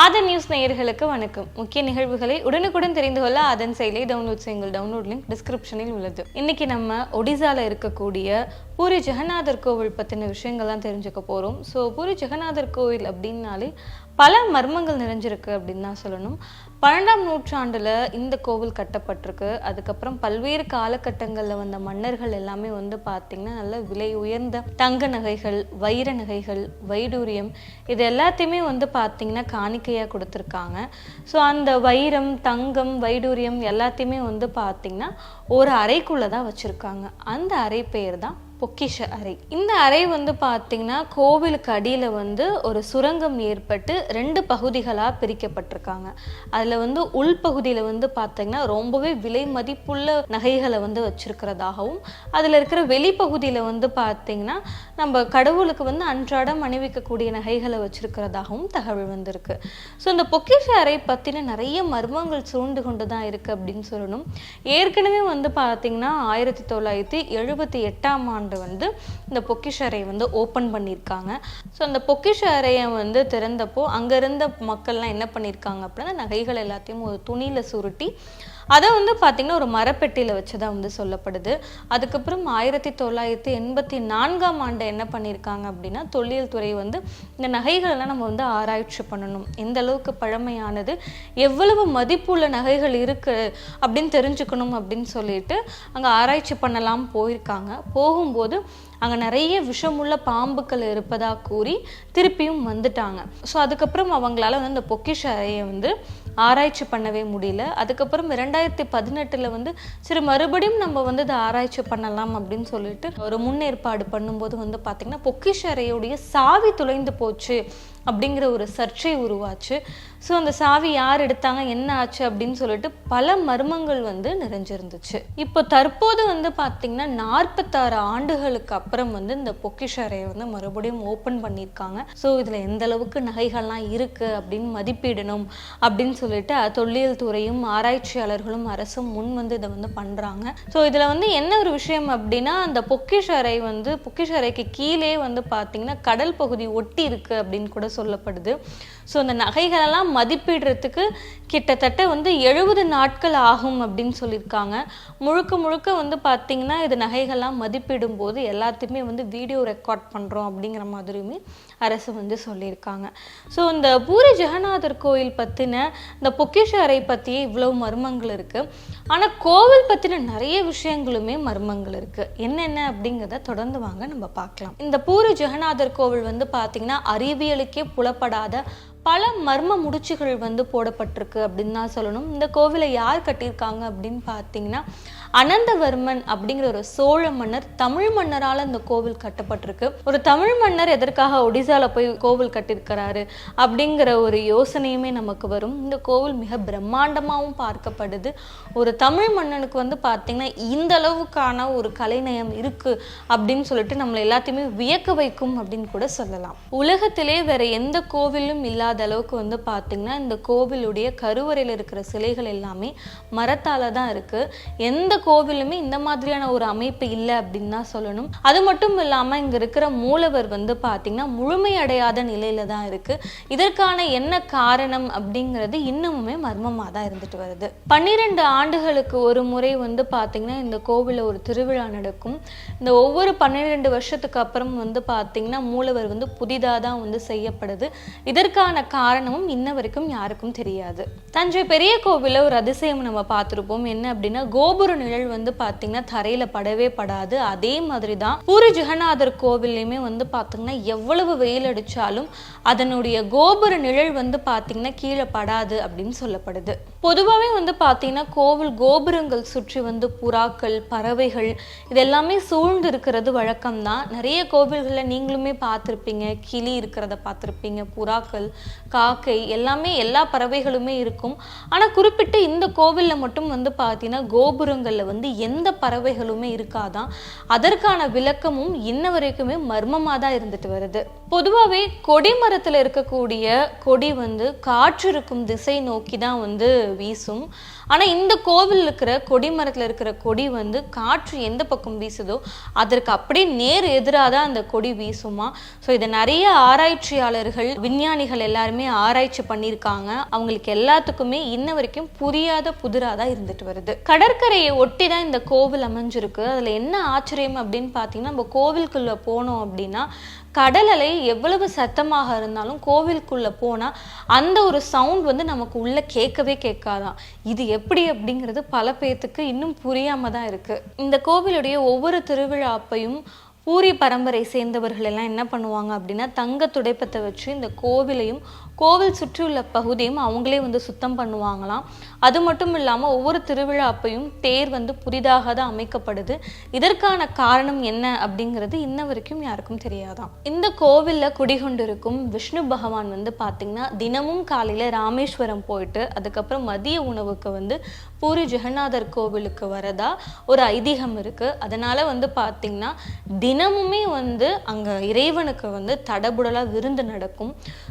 ஆதன் news நேயர்களுக்கு வணக்கம். முக்கிய நிகழ்வுகளை உடனுக்குடன் தெரிந்து கொள்ள ஆதன் செயலியை டவுன்லோட் செய்யுங்கள். டவுன்லோட் லிங்க் டிஸ்கிரிப்ஷனில் உள்ளது. இன்னைக்கு நம்ம ஒடிசால இருக்கக்கூடிய பூரி ஜெகநாதர் கோவில் பற்றின விஷயங்கள்லாம் தெரிஞ்சுக்க போகிறோம் ஸோ பூரி ஜெகநாதர் கோவில் அப்படின்னாலே பல மர்மங்கள் நிறைஞ்சிருக்கு அப்படின்னு தான் சொல்லணும். பன்னெண்டாம் நூற்றாண்டில் இந்த கோவில் கட்டப்பட்டிருக்கு. அதுக்கப்புறம் பல்வேறு காலகட்டங்களில் வந்த மன்னர்கள் எல்லாமே வந்து பார்த்திங்கன்னா நல்ல விலை உயர்ந்த தங்க நகைகள் வைர நகைகள் வைடூரியம் இது எல்லாத்தையுமே வந்து பார்த்திங்கன்னா காணிக்கையாக கொடுத்துருக்காங்க. ஸோ அந்த வைரம் தங்கம் வைடூரியம் எல்லாத்தையுமே வந்து பார்த்திங்கன்னா ஒரு அறைக்குள்ளே தான் வச்சுருக்காங்க. அந்த அறை பேர் தான் பொக்கிஷ அறை. இந்த அறை வந்து பார்த்தீங்கன்னா கோவிலுக்கு அடியில் வந்து ஒரு சுரங்கம் ஏற்பட்டு ரெண்டு பகுதிகளாக பிரிக்கப்பட்டிருக்காங்க. அதில் வந்து உள்பகுதியில் வந்து பார்த்தீங்கன்னா ரொம்பவே விலை மதிப்புள்ள நகைகளை வந்து வச்சுருக்கிறதாகவும் அதில் இருக்கிற வெளிப்பகுதியில் வந்து பார்த்தீங்கன்னா நம்ம கடவுளுக்கு வந்து அன்றாடம் அணிவிக்கக்கூடிய நகைகளை வச்சுருக்கிறதாகவும் தகவல் வந்திருக்கு. ஸோ இந்த பொக்கிஷ அறை பற்றின நிறைய மர்மங்கள் சூழ்ந்து கொண்டு தான் இருக்குது அப்படின்னு சொல்லணும். ஏற்கனவே வந்து பார்த்தீங்கன்னா ஆயிரத்தி தொள்ளாயிரத்தி எழுபத்தி எட்டாம் ஆண்டு வந்து இந்த பொக்கிஷ அறையை வந்து ஓப்பன் பண்ணியிருக்காங்க. ஸோ அந்த பொக்கிஷ அறையை வந்து திறந்தப்போ அங்கே இருந்த மக்கள்லாம் என்ன பண்ணியிருக்காங்க அப்படின்னா நகைகள் எல்லாத்தையும் ஒரு துணியில் சுருட்டி அதை வந்து பார்த்திங்கன்னா ஒரு மரப்பெட்டியில் வச்சு தான் வந்து சொல்லப்படுது. அதுக்கப்புறம் ஆயிரத்தி தொள்ளாயிரத்தி எண்பத்தி நான்காம் ஆண்டு என்ன பண்ணியிருக்காங்க அப்படின்னா தொல்லியல் துறை வந்து இந்த நகைகளெல்லாம் நம்ம வந்து ஆராய்ச்சி பண்ணணும். எந்த அளவுக்கு பழமையானது எவ்வளவு மதிப்புள்ள நகைகள் இருக்கு அப்படின்னு தெரிஞ்சுக்கணும் அப்படின்னு சொல்லிட்டு அங்கே ஆராய்ச்சி பண்ணலாம் போயிருக்காங்க. போகும்போது அங்கே நிறைய விஷமுள்ள பாம்புக்கள் இருப்பதாக கூறி திருப்பியும் வந்துட்டாங்க. ஸோ அதுக்கப்புறம் அவங்களால வந்து அந்த பொக்கிஷ அறையை வந்து ஆராய்ச்சி பண்ணவே முடியல. அதுக்கப்புறம் இரண்டாயிரத்தி பதினெட்டில் வந்து சரி மறுபடியும் நம்ம வந்து இதை ஆராய்ச்சி பண்ணலாம் அப்படின்னு சொல்லிட்டு ஒரு முன்னேற்பாடு பண்ணும்போது வந்து பார்த்திங்கன்னா பொக்கிஷ அறையுடைய சாவி துளைந்து போச்சு. அப்படிங்கிற ஒரு சர்ச்சை உருவாச்சு. ஸோ அந்த சாவி யார் எடுத்தாங்க என்ன ஆச்சு அப்படின்னு சொல்லிட்டு பல மர்மங்கள் வந்து நிறைஞ்சிருந்துச்சு. இப்போ தற்போது வந்து பார்த்திங்கன்னா நாற்பத்தாறு ஆண்டுகளுக்கு அப்புறம் வந்து இந்த பொக்கிஷ அறையை வந்து மறுபடியும் ஓப்பன் பண்ணியிருக்காங்க. ஸோ இதில் எந்த அளவுக்கு நகைகள்லாம் இருக்குது அப்படின்னு மதிப்பிடணும் அப்படின்னு சொல்லிட்டு தொல்லியல் துறையும் ஆராய்ச்சியாளர்களும் அரசும் முன் வந்து இதை வந்து பண்ணுறாங்க ஸோ இதில் வந்து என்ன ஒரு விஷயம் அப்படின்னா அந்த பொக்கிஷ அறை வந்து பொக்கிஷ அறைக்கு கீழே வந்து பார்த்திங்கன்னா கடல் பகுதி ஒட்டி இருக்குது அப்படின்னு கூட சொல்லப்படுது. ஸோ அந்த நகைகளெல்லாம் மதிப்பிடுறதுக்கு கிட்டத்தட்ட வந்து எழுபது நாட்கள் ஆகும் அப்படின்னு சொல்லியிருக்காங்க. முழுக்க முழுக்க வந்து பார்த்திங்கன்னா இது நகைகள்லாம் மதிப்பிடும் போது எல்லாத்தையுமே வந்து வீடியோ ரெக்கார்ட் பண்ணுறோம் அப்படிங்கிற மாதிரியுமே அரசு வந்து சொல்லியிருக்காங்க. ஸோ இந்த பூரி ஜெகநாதர் கோயில் பற்றின இந்த பொக்கிஷ அறை பற்றியே இவ்வளவு மர்மங்கள் இருக்குது ஆனால் கோவில் பற்றின நிறைய விஷயங்களுமே மர்மங்கள் இருக்குது என்னென்ன அப்படிங்கிறத தொடர்ந்து வாங்க நம்ம பார்க்கலாம். இந்த பூரி ஜெகநாதர் கோவில் வந்து பார்த்திங்கன்னா அறிவியலுக்கே புலப்படாத பல மர்ம முடிச்சுகள் வந்து போடப்பட்டிருக்கு அப்படின்னு தான் சொல்லணும். இந்த கோவிலை யார் கட்டியிருக்காங்க அப்படின்னு பார்த்தீங்கன்னா அனந்தவர்மன் அப்படிங்கிற ஒரு சோழ மன்னர் தமிழ் மன்னரால் இந்த கோவில் கட்டப்பட்டிருக்கு. ஒரு தமிழ் மன்னர் எதற்காக ஒடிசாவில் போய் கோவில் கட்டியிருக்கிறாரு அப்படிங்கிற ஒரு யோசனையுமே நமக்கு வரும். இந்த கோவில் மிக பிரம்மாண்டமாகவும் பார்க்கப்படுது. ஒரு தமிழ் மன்னனுக்கு வந்து பார்த்தீங்கன்னா இந்த அளவுக்கான ஒரு கலைநயம் இருக்குது அப்படின்னு சொல்லிட்டு நம்மளை எல்லாத்தையுமே வியக்க வைக்கும் அப்படின்னு கூட சொல்லலாம். உலகத்திலே வேற எந்த கோவிலும் இல்லாத அளவுக்கு வந்து பார்த்தீங்கன்னா இந்த கோவிலுடைய கருவறையில் இருக்கிற சிலைகள் எல்லாமே மரத்தால தான் இருக்கு. எந்த கோவிலுமே இந்த மாதிரியான ஒரு அமைப்பு இல்லை அப்படின்னு தான் சொல்லணும். அது மட்டும் இல்லாம இங்க இருக்கிற மூலவர் வந்து பார்த்தீங்கன்னா முழுமையடையாத நிலையில தான் இருக்கு. இதற்கான என்ன காரணம் அப்படிங்கிறது இன்னமுமே மர்மமாக தான் இருந்துட்டு வருது. பன்னிரெண்டு ஆண்டுகளுக்கு ஒரு முறை வந்து பார்த்தீங்கன்னா இந்த கோவிலில் ஒரு திருவிழா நடக்கும். இந்த ஒவ்வொரு பன்னிரெண்டு வருஷத்துக்கு அப்புறம் வந்து பார்த்தீங்கன்னா மூலவர் வந்து புதிதாக தான் வந்து செய்யப்படுது. இதற்கான காரணமும் இன்ன வரைக்கும் யாருக்கும் தெரியாது. தஞ்சை பெரிய கோவிலில் ஒரு அதிசயம் நம்ம பார்த்துருப்போம். என்ன அப்படின்னா கோபுர நிழல் வந்து பார்த்தீங்கன்னா தரையில படவே படாது. அதே மாதிரி தான் பூரி ஜெகநாதர் கோவில்லையுமே வந்து பார்த்தீங்கன்னா எவ்வளவு வெயில் அடிச்சாலும் அதனுடைய கோபுர நிழல் வந்து பார்த்தீங்கன்னா கீழே படாது அப்படின்னு சொல்லப்படுது. பொதுவாகவே வந்து பார்த்தீங்கன்னா கோவில் கோபுரங்கள் சுற்றி வந்து புறாக்கள் பறவைகள் இதெல்லாமே சூழ்ந்து இருக்கிறது வழக்கம்தான். நிறைய கோவில்களில் நீங்களுமே பார்த்துருப்பீங்க. கிளி இருக்கிறத பார்த்துருப்பீங்க புறாக்கள் காக்கை எல்லாமே எல்லா பறவைகளுமே இருக்கும். ஆனால் குறிப்பிட்டு இந்த கோவிலில் மட்டும் வந்து பார்த்தீங்கன்னா கோபுரங்களில் வந்து எந்த பறவைகளுமே இருக்காதான். அதற்கான விளக்கமும் இன்ன வரைக்குமே மர்மமாக தான் இருந்துட்டு வருது. பொதுவாகவே கொடிமரத்தில் இருக்கக்கூடிய கொடி வந்து காற்று இருக்கும் திசை நோக்கி தான் வந்து வீசும். ஆனால் இந்த கோவில் இருக்கிற கொடிமரத்தில் இருக்கிற கொடி வந்து காற்று எந்த பக்கம் வீசுதோ அதற்கு அப்படியே நேர் எதிராக தான் அந்த கொடி வீசுமா. ஸோ இதை நிறைய ஆராய்ச்சியாளர்கள் விஞ்ஞானிகள் எல்லாம் ஆராய்ச்சி பண்ணியிருக்காங்க. அவங்களுக்கு எல்லாத்துக்குமே இன்ன வரைக்கும் புரியாத புதிராக தான் இருந்துட்டு வருது. கடற்கரையை ஒட்டி தான் இந்த கோவில் அமைஞ்சிருக்கு. அதில் என்ன ஆச்சரியம் அப்படின்னு பார்த்தீங்கன்னா நம்ம கோவிலுக்குள்ளே போனோம் அப்படின்னா கடல் அலை எவ்வளவு சத்தமாக இருந்தாலும் கோவிலுக்குள்ளே போனால் அந்த ஒரு சவுண்ட் வந்து நமக்கு உள்ளே கேட்கவே கேட்காதான். இது எப்படி அப்படிங்கிறது பல பேர்த்துக்கு இன்னும் புரியாமல் தான் இருக்குது இந்த கோவிலுடைய ஒவ்வொரு திருவிழா அப்பையும் பூரி பரம்பரை சேர்ந்தவர்கள் எல்லாம் என்ன பண்ணுவாங்க அப்படின்னா தங்க துடைப்பத்தை வச்சு இந்த கோவிலையும் கோவில் சுற்றியுள்ள பகுதியும் அவங்களே வந்து சுத்தம் பண்ணுவாங்களாம். அது மட்டும் இல்லாமல் ஒவ்வொரு திருவிழா அப்பையும் தேர் வந்து புதிதாக தான் அமைக்கப்படுது. இதற்கான காரணம் என்ன அப்படிங்கிறது இன்ன வரைக்கும் யாருக்கும் தெரியாதாம். இந்த கோவிலில் குடிகொண்டிருக்கும் விஷ்ணு பகவான் வந்து பார்த்திங்கன்னா தினமும் காலையில் ராமேஸ்வரம் போயிட்டு அதுக்கப்புறம் மதிய உணவுக்கு வந்து பூரி ஜெகநாதர் கோவிலுக்கு வரதா ஒரு ஐதீகம் இருக்குது அதனால் வந்து பார்த்திங்கன்னா தினமுமே வந்து அங்கே இறைவனுக்கு வந்து தடபுடலாக விருந்து நடக்கும்.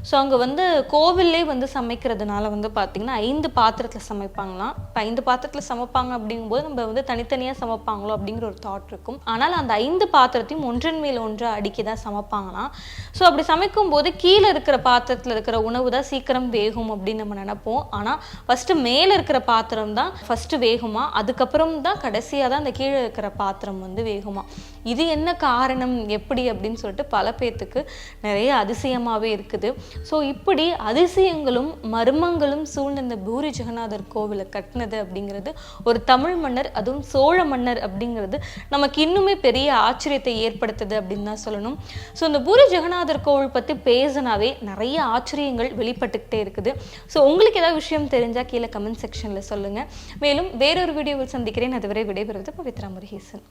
ஸோ அங்கே வந்து கோவில்லே வந்து சமைக்கிறதுனால வந்து பார்த்திங்கன்னா ஐந்து பாத்திரத்தில் சமைப்பாங்களாம். இப்போ ஐந்து பாத்திரத்தில் சமைப்பாங்க அப்படிங்கும்போது நம்ம வந்து தனித்தனியாக சமைப்பாங்களோ அப்படிங்கிற ஒரு தாட் இருக்கும். ஆனால் அந்த ஐந்து பாத்திரத்தையும் ஒன்றன் மேல் ஒன்றாக அடுக்கி தான் சமைப்பாங்களாம். ஸோ அப்படி சமைக்கும் போது கீழே இருக்கிற பாத்திரத்தில் இருக்கிற உணவு தான் சீக்கிரம் வேகும் அப்படின்னு நம்ம நினைப்போம். ஆனால் ஃபஸ்ட்டு மேலே இருக்கிற பாத்திரம் தான் ஃபஸ்ட்டு வேகுமா? அதுக்கப்புறம் தான் கடைசியாக தான் அந்த கீழே இருக்கிற பாத்திரம் வந்து வேகுமா? இது என்ன காரணம் எப்படி அப்படின்னு சொல்லிட்டு பல பேர்த்துக்கு நிறைய அதிசயமாகவே இருக்குது. ஸோ இப்படி அதிசயங்களும் மர்மங்களும் சூழ்ந்த இந்த பூரி ஜெகநாதர் கோவிலை கட்டினது அப்படிங்கிறது ஒரு தமிழ் மன்னர் அதுவும் சோழ மன்னர் அப்படிங்கிறது நமக்கு இன்னுமே பெரிய ஆச்சரியத்தை ஏற்படுத்துது அப்படின்னு தான் சொல்லணும். ஸோ இந்த பூரி ஜெகநாதர் கோவில் பற்றி பேசினாவே நிறைய ஆச்சரியங்கள் வெளிப்பட்டுக்கிட்டே இருக்குது. ஸோ உங்களுக்கு ஏதாவது விஷயம் தெரிஞ்சால் கீழே கமெண்ட் செக்ஷனில் சொல்லுங்கள் மேலும் வேறொரு வீடியோவில் சந்திக்கிறேன். அதுவரை விடைபெறுவது பவித்ரா முருகேசன்.